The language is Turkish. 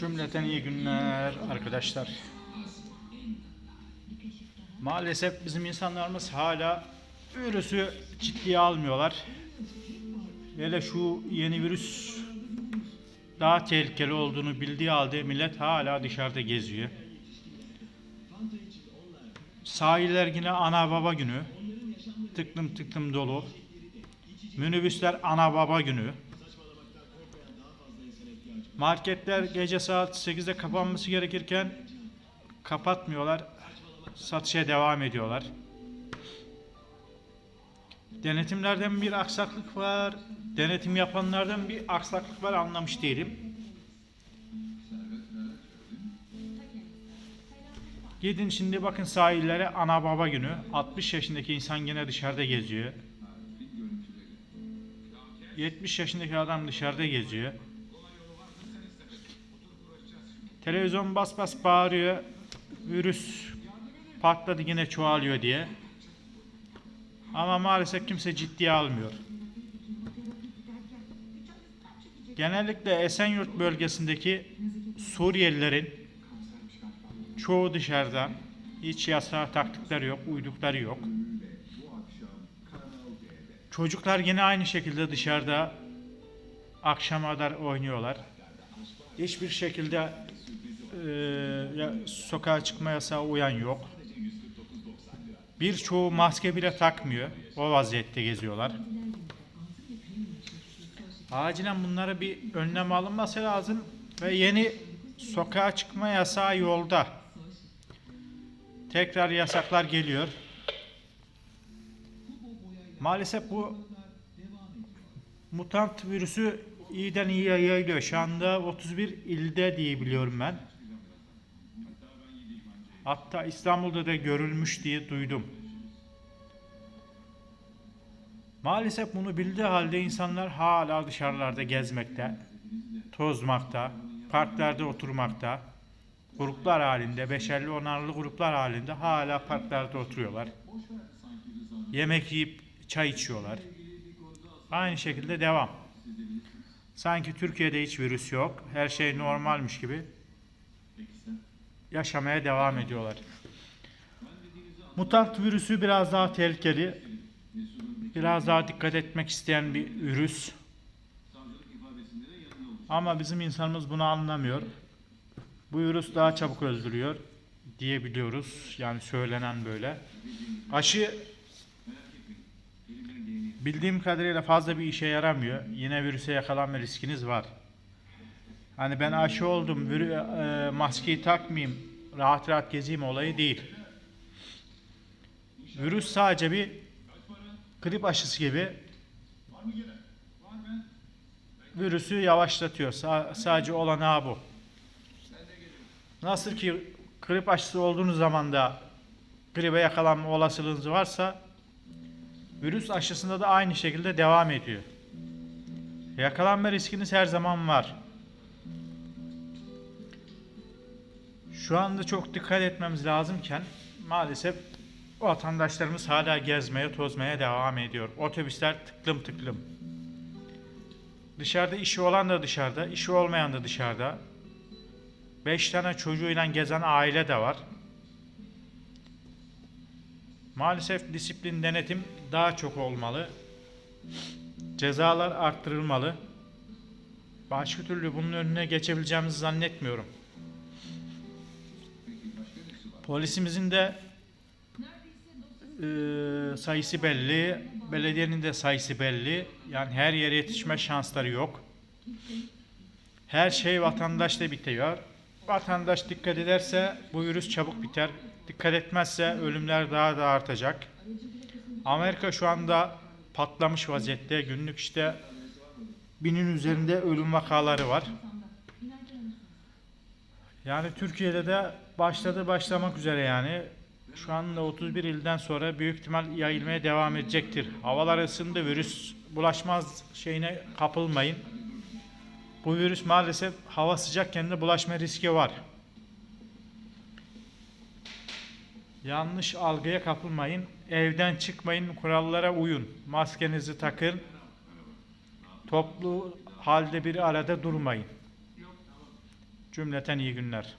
Cümleten iyi günler arkadaşlar. Maalesef bizim insanlarımız hala virüsü ciddiye almıyorlar. Hele şu yeni virüs daha tehlikeli olduğunu bildiği halde millet hala dışarıda geziyor. Sahiller yine ana baba günü. Tıklım tıklım dolu. Minibüsler ana baba günü. Marketler gece saat 8'de kapanması gerekirken kapatmıyorlar. Satışa devam ediyorlar. Denetimlerden bir aksaklık var. Denetim yapanlardan bir aksaklık var anlamış değilim. Gidin şimdi bakın sahillere ana baba günü. 60 yaşındaki insan yine dışarıda geziyor. 70 yaşındaki adam dışarıda geziyor. Televizyon bas bas bağırıyor. Virüs patladı yine çoğalıyor diye. Ama maalesef kimse ciddiye almıyor. Genellikle Esenyurt bölgesindeki Suriyelilerin çoğu dışarıda. Hiç yasağa taktıkları yok, uydukları yok. Çocuklar yine aynı şekilde dışarıda akşama kadar oynuyorlar. Hiçbir şekilde e, sokağa çıkma yasağı uyan yok. Birçoğu maske bile takmıyor. O vaziyette geziyorlar. Acilen bunlara bir önlem alınması lazım ve yeni sokağa çıkma yasağı yolda. Tekrar yasaklar geliyor. Maalesef bu mutant virüsü iyiden iyiye yayılıyor. Şu anda 31 ilde diye biliyorum ben. Hatta İstanbul'da da görülmüş diye duydum. Maalesef bunu bildiği halde insanlar hala dışarılarda gezmekte, tozmakta, parklarda oturmakta, gruplar halinde, beşerli onarlı gruplar halinde hala parklarda oturuyorlar. Yemek yiyip çay içiyorlar. Aynı şekilde devam. Sanki Türkiye'de hiç virüs yok, her şey normalmiş gibi yaşamaya devam ediyorlar. Mutant virüsü biraz daha tehlikeli. Biraz daha dikkat etmek isteyen bir virüs. Ama bizim insanımız bunu anlamıyor. Bu virüs daha çabuk öldürüyor diyebiliyoruz. Yani söylenen böyle. Aşı bildiğim kadarıyla fazla bir işe yaramıyor. Yine virüse yakalanma riskiniz var. Hani ben aşı oldum, e, maskeyi takmayayım, rahat rahat gezeyim olayı değil. Virüs sadece bir grip aşısı gibi virüsü yavaşlatıyor. Sa- sadece olanağı bu. Nasıl ki grip aşısı olduğunuz zaman da gribe yakalanma olasılığınız varsa virüs aşısında da aynı şekilde devam ediyor. Yakalanma riskiniz her zaman var. Şu anda çok dikkat etmemiz lazımken maalesef vatandaşlarımız hala gezmeye, tozmaya devam ediyor. Otobüsler tıklım tıklım. Dışarıda işi olan da dışarıda, işi olmayan da dışarıda. Beş tane çocuğuyla gezen aile de var. Maalesef disiplin denetim daha çok olmalı. Cezalar arttırılmalı. Başka türlü bunun önüne geçebileceğimizi zannetmiyorum. Polisimizin de e, sayısı belli, belediyenin de sayısı belli. Yani her yere yetişme şansları yok. Her şey vatandaşla bitiyor. Vatandaş dikkat ederse bu virüs çabuk biter. Dikkat etmezse ölümler daha da artacak. Amerika şu anda patlamış vaziyette. Günlük işte binin üzerinde ölüm vakaları var. Yani Türkiye'de de başladı başlamak üzere yani. Şu anda 31 ilden sonra büyük ihtimal yayılmaya devam edecektir. Havalar ısındı, virüs bulaşmaz şeyine kapılmayın. Bu virüs maalesef hava sıcakken de bulaşma riski var. Yanlış algıya kapılmayın. Evden çıkmayın, kurallara uyun. Maskenizi takın. Toplu halde bir arada durmayın. Cümleten iyi günler.